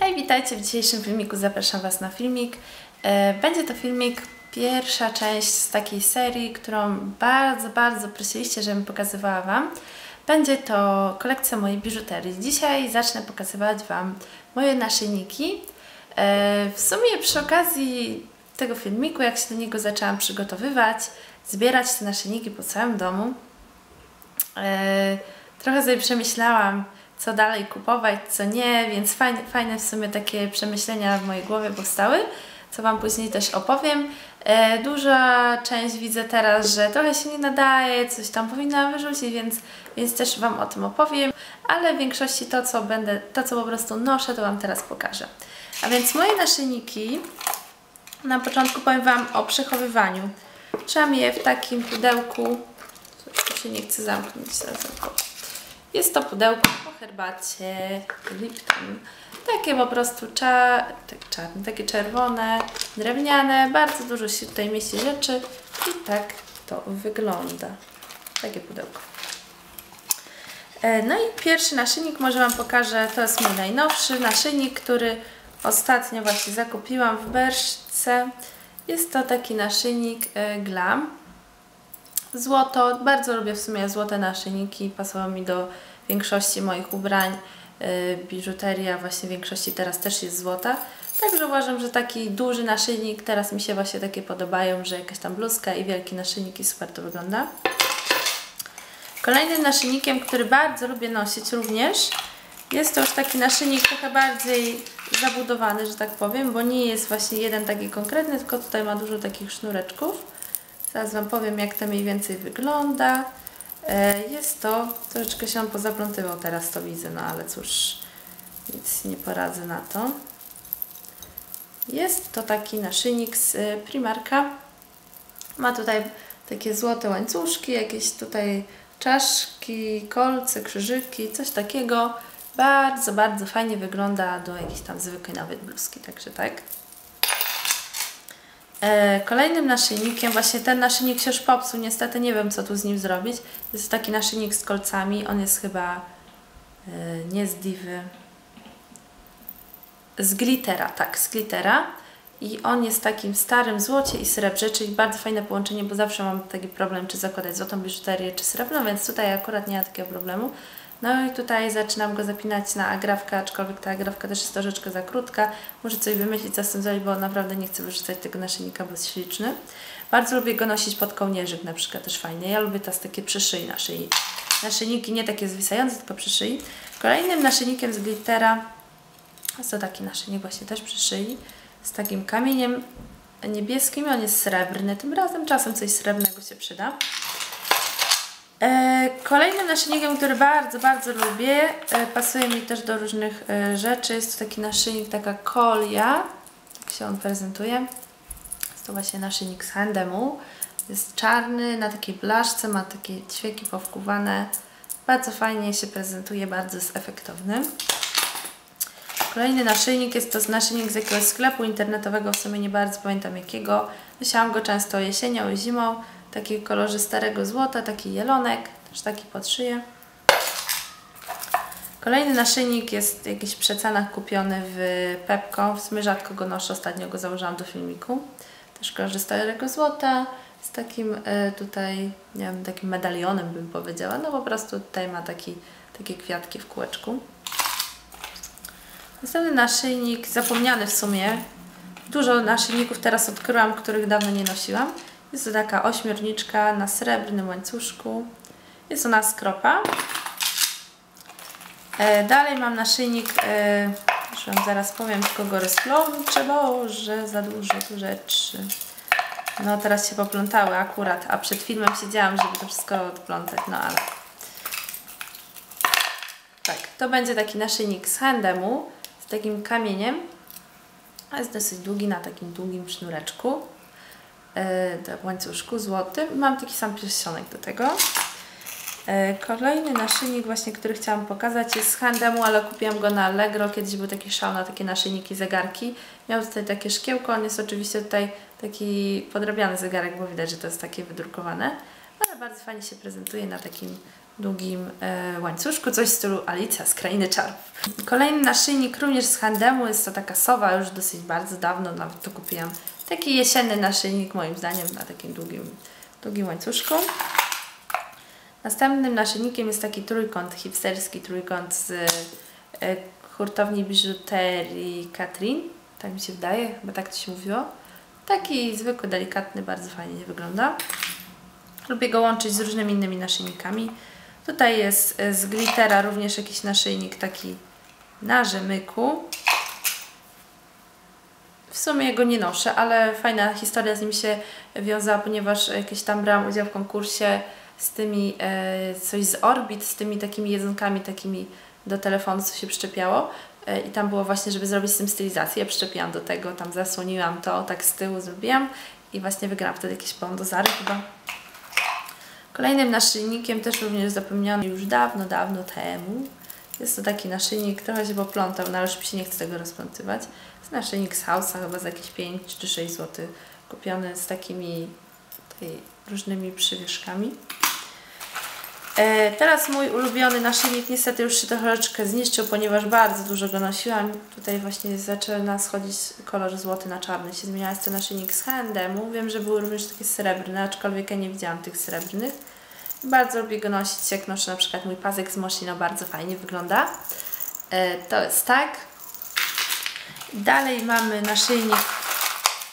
Hej, witajcie w dzisiejszym filmiku. Zapraszam Was na filmik. E, Będzie to filmik, pierwsza część z takiej serii, którą bardzo, bardzo prosiliście, żebym pokazywała Wam. Będzie to kolekcja mojej biżuterii. Dzisiaj zacznę pokazywać Wam moje naszyjniki. E, W sumie przy okazji tego filmiku, jak się do niego zaczęłam przygotowywać, zbierać te naszyjniki po całym domu, e, trochę sobie przemyślałam, co dalej kupować, co nie, więc fajne, fajne w sumie takie przemyślenia w mojej głowie powstały, co Wam później też opowiem. E, duża część widzę teraz, że trochę się nie nadaje, coś tam powinnam wyrzucić, więc, więc też Wam o tym opowiem, ale w większości to, co będę, to, co po prostu noszę, to Wam teraz pokażę. A więc moje naszyjniki, na początku powiem Wam o przechowywaniu. Trzymam je w takim pudełku, tu się nie chce zamknąć, zaraz. Jest to pudełko po herbacie Lipton. Takie po prostu cza, tak czarne, takie czerwone, drewniane. Bardzo dużo się tutaj mieści rzeczy i tak to wygląda. Takie pudełko. E, No i pierwszy naszyjnik może Wam pokażę. To jest mój najnowszy naszyjnik, który ostatnio właśnie zakupiłam w Berszce. Jest to taki naszyjnik e, Glam złoto. Bardzo lubię w sumie złote naszyjniki. Pasowały mi do większości moich ubrań. Yy, biżuteria właśnie w większości teraz też jest złota. Także uważam, że taki duży naszyjnik, teraz mi się właśnie takie podobają, że jakaś tam bluzka i wielki naszyjnik i super to wygląda. Kolejnym naszyjnikiem, który bardzo lubię nosić również, jest to już taki naszyjnik trochę bardziej zabudowany, że tak powiem, bo nie jest właśnie jeden taki konkretny, tylko tutaj ma dużo takich sznureczków. Zaraz Wam powiem, jak to mniej więcej wygląda. E, Jest to, troszeczkę się on pozaplątywał teraz, to widzę, no ale cóż, nic nie poradzę na to. Jest to taki naszyjnik z e, Primarka. Ma tutaj takie złote łańcuszki, jakieś tutaj czaszki, kolce, krzyżyki, coś takiego. Bardzo, bardzo fajnie wygląda do jakiejś tam zwykłej nawet bluzki, także tak. E, Kolejnym naszyjnikiem, właśnie ten naszyjnik się już popsuł, niestety nie wiem co tu z nim zrobić. Jest taki naszyjnik z kolcami, on jest chyba e, nie z Divy, z glittera, tak, z glittera. I on jest takim starym złocie i srebrze, czyli bardzo fajne połączenie, bo zawsze mam taki problem, czy zakładać złotą biżuterię, czy srebrną, więc tutaj akurat nie ma takiego problemu. No i tutaj zaczynam go zapinać na agrafkę, aczkolwiek ta agrafka też jest troszeczkę za krótka. Muszę coś wymyślić, co z tym zrobić, bo naprawdę nie chcę wyrzucać tego naszyjnika, bo jest śliczny. Bardzo lubię go nosić pod kołnierzyk na przykład, też fajnie. Ja lubię teraz takie przy szyi na. Naszyjniki nie takie zwisające, tylko przy szyi. Kolejnym naszyjnikiem z glittera jest to taki naszyjnik właśnie też przy szyi z takim kamieniem niebieskim. On jest srebrny, tym razem czasem coś srebrnego się przyda. E, Kolejnym naszyjnikiem, który bardzo, bardzo lubię, e, pasuje mi też do różnych e, rzeczy, jest to taki naszyjnik, taka kolia, tak się on prezentuje. Jest to właśnie naszyjnik z handemu. Jest czarny, na takiej blaszce, ma takie ćwieki powkuwane. Bardzo fajnie się prezentuje, bardzo jest efektowny. Kolejny naszyjnik jest to naszyjnik z jakiegoś sklepu internetowego, w sumie nie bardzo pamiętam jakiego. Nosiłam go często jesienią i zimą. Taki w kolorze starego złota, taki jelonek, też taki pod szyję. Kolejny naszyjnik jest w przecenach kupiony w Pepko. W sumie rzadko go noszę, ostatnio go założyłam do filmiku. Też kolorze starego złota, z takim e, tutaj, nie wiem, takim medalionem bym powiedziała. No po prostu tutaj ma taki, takie kwiatki w kółeczku. Następny naszyjnik, zapomniany w sumie. Dużo naszyjników teraz odkryłam, których dawno nie nosiłam. Jest to taka ośmiorniczka na srebrnym łańcuszku. Jest ona skropa. E, dalej mam naszyjnik, e, już Wam zaraz powiem, tylko go rozplączę, Boże, za dużo tu rzeczy. No teraz się poplątały akurat, a przed filmem siedziałam, żeby to wszystko odplątać, no ale... Tak, to będzie taki naszyjnik z handemu, z takim kamieniem. A jest dosyć długi, na takim długim sznureczku w łańcuszku złotym. Mam taki sam pierścionek do tego. Kolejny naszyjnik właśnie, który chciałam pokazać jest z handemu, ale kupiłam go na Allegro. Kiedyś był taki szał na takie naszyjniki, zegarki. Miał tutaj takie szkiełko, on jest oczywiście tutaj taki podrabiany zegarek, bo widać, że to jest takie wydrukowane. Ale bardzo fajnie się prezentuje na takim długim e, łańcuszku, coś w stylu Alicja z Krainy Czarów. Kolejny naszyjnik również z Handemu, jest to taka sowa, już dosyć bardzo dawno, nawet to kupiłam. Taki jesienny naszyjnik moim zdaniem na takim długim, długim łańcuszku. Następnym naszyjnikiem jest taki trójkąt, hipsterski trójkąt z e, hurtowni biżuterii Katrin. Tak mi się wydaje, chyba tak to się mówiło. Taki zwykły, delikatny, bardzo fajnie wygląda. Lubię go łączyć z różnymi innymi naszyjnikami. Tutaj jest e, z glittera również jakiś naszyjnik taki na rzemyku. W sumie go nie noszę, ale fajna historia z nim się wiązała, ponieważ jakieś tam brałam udział w konkursie z tymi, e, coś z Orbit, z tymi takimi jedzonkami takimi do telefonu, co się przyczepiało. E, I tam było właśnie, żeby zrobić z tym stylizację. Ja przyczepiłam do tego, tam zasłoniłam to, tak z tyłu zrobiłam i właśnie wygrałam wtedy jakieś pondozary chyba. Kolejnym naszyjnikiem, też również zapomniany już dawno, dawno temu, jest to taki naszyjnik, trochę się poplątał, no ale już mi się nie chce tego rozplątywać. Jest naszyjnik z House'a, chyba za jakieś 5 czy 6 zł, kupiony z takimi tutaj, różnymi przywieszkami. E, teraz mój ulubiony naszyjnik niestety już się troszeczkę zniszczył, ponieważ bardzo dużo go nosiłam. Tutaj właśnie zaczyna schodzić kolor złoty na czarny. Się zmienia. Jest to naszyjnik z H&M. Wiem, że były również takie srebrne, aczkolwiek ja nie widziałam tych srebrnych. Bardzo lubię go nosić, jak noszę na przykład mój pasek z Moschino, bardzo fajnie wygląda. E, to jest tak. Dalej mamy naszyjnik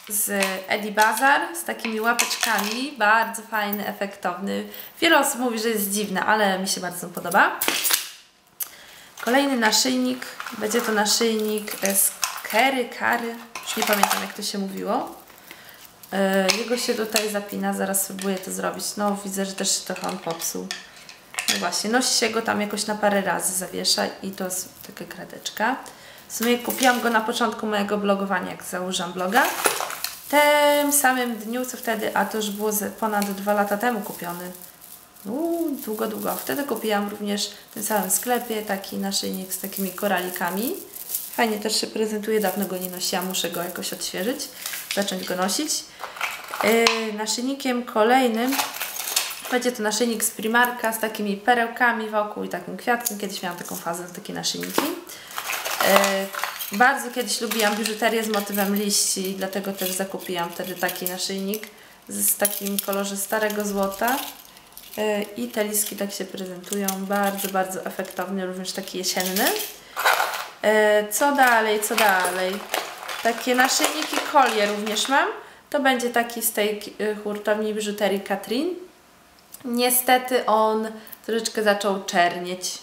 z Eddie Bazar z takimi łapeczkami. Bardzo fajny, efektowny. Wiele osób mówi, że jest dziwny, ale mi się bardzo podoba. Kolejny naszyjnik. Będzie to naszyjnik z Kery, Kary. Już nie pamiętam jak to się mówiło. Yy, jego się tutaj zapina, zaraz spróbuję to zrobić. No widzę, że też trochę on popsuł. No właśnie, nosi się go tam jakoś na parę razy, zawiesza i to jest taka kradeczka. W sumie kupiłam go na początku mojego blogowania, jak założyłam bloga. Tym samym dniu, co wtedy, a to już było ponad dwa lata temu kupiony. Uuu, długo, długo. Wtedy kupiłam również w tym samym sklepie taki naszyjnik z takimi koralikami. Fajnie też się prezentuje, dawno go nie nosiłam, muszę go jakoś odświeżyć, zacząć go nosić. Yy, naszyjnikiem kolejnym będzie to naszyjnik z Primarka z takimi perełkami wokół i takim kwiatkiem. Kiedyś miałam taką fazę na takie naszyjniki. Yy, bardzo kiedyś lubiłam biżuterię z motywem liści, dlatego też zakupiłam wtedy taki naszyjnik z, takim kolorze starego złota. Yy, I te listki tak się prezentują. Bardzo, bardzo efektowny, również taki jesienny. Yy, co dalej, co dalej? Takie naszyjniki kolie również mam. To będzie taki z tej hurtowni biżuterii Katrin. Niestety on troszeczkę zaczął czernieć.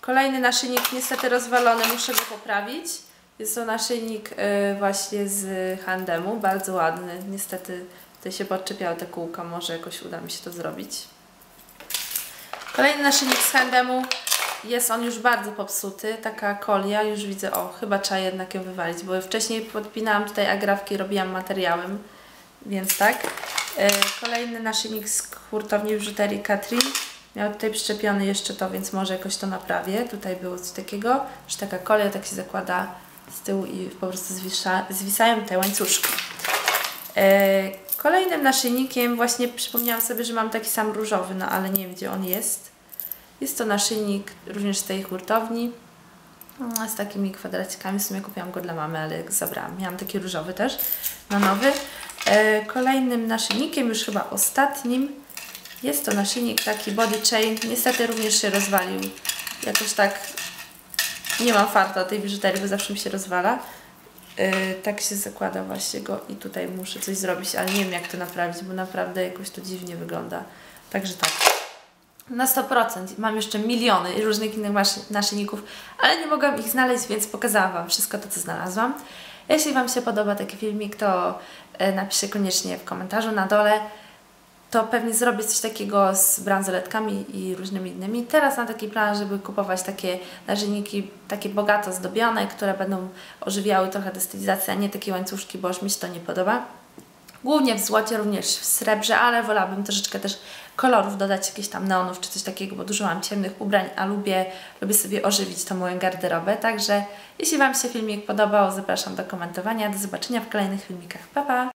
Kolejny naszyjnik niestety rozwalony, muszę go poprawić. Jest to naszyjnik yy, właśnie z Handemu, bardzo ładny. Niestety tutaj się podczepiały te kółka, może jakoś uda mi się to zrobić. Kolejny naszyjnik z Handemu, jest on już bardzo popsuty, taka kolia, już widzę, o chyba trzeba jednak ją wywalić, bo wcześniej podpinałam tutaj agrafki, robiłam materiałem, więc tak. Yy, kolejny naszyjnik z hurtowni biżuterii Katrin. Miał tutaj przyczepiony jeszcze to, więc może jakoś to naprawię. Tutaj było coś takiego, że taka kolia tak się zakłada z tyłu i po prostu zwisa, zwisają te łańcuszki. Yy, kolejnym naszyjnikiem właśnie przypomniałam sobie, że mam taki sam różowy, no ale nie wiem gdzie on jest. Jest to naszyjnik również z tej hurtowni z takimi kwadracikami. W sumie kupiłam go dla mamy, ale zabrałam. Miałam taki różowy też na nowy. Yy, kolejnym naszyjnikiem, już chyba ostatnim, jest to naszyjnik taki body chain. Niestety również się rozwalił. Jakoś tak nie mam farta tej biżuterii, bo zawsze mi się rozwala. Yy, tak się zakłada właśnie go i tutaj muszę coś zrobić, ale nie wiem jak to naprawić, bo naprawdę jakoś to dziwnie wygląda. Także tak. Na 100%. Mam jeszcze miliony różnych innych naszyjników, ale nie mogłam ich znaleźć, więc pokazałam Wam wszystko to, co znalazłam. Jeśli Wam się podoba taki filmik, to napiszcie koniecznie w komentarzu na dole to pewnie zrobię coś takiego z bransoletkami i różnymi innymi. Teraz na taki plan, żeby kupować takie narzędziki, takie bogato zdobione, które będą ożywiały trochę destylizację, a nie takie łańcuszki, bo już mi się to nie podoba. Głównie w złocie, również w srebrze, ale wolałabym troszeczkę też kolorów dodać, jakichś tam neonów czy coś takiego, bo dużo mam ciemnych ubrań, a lubię, lubię sobie ożywić tą moją garderobę. Także jeśli Wam się filmik podobał, zapraszam do komentowania. Do zobaczenia w kolejnych filmikach. Pa, pa!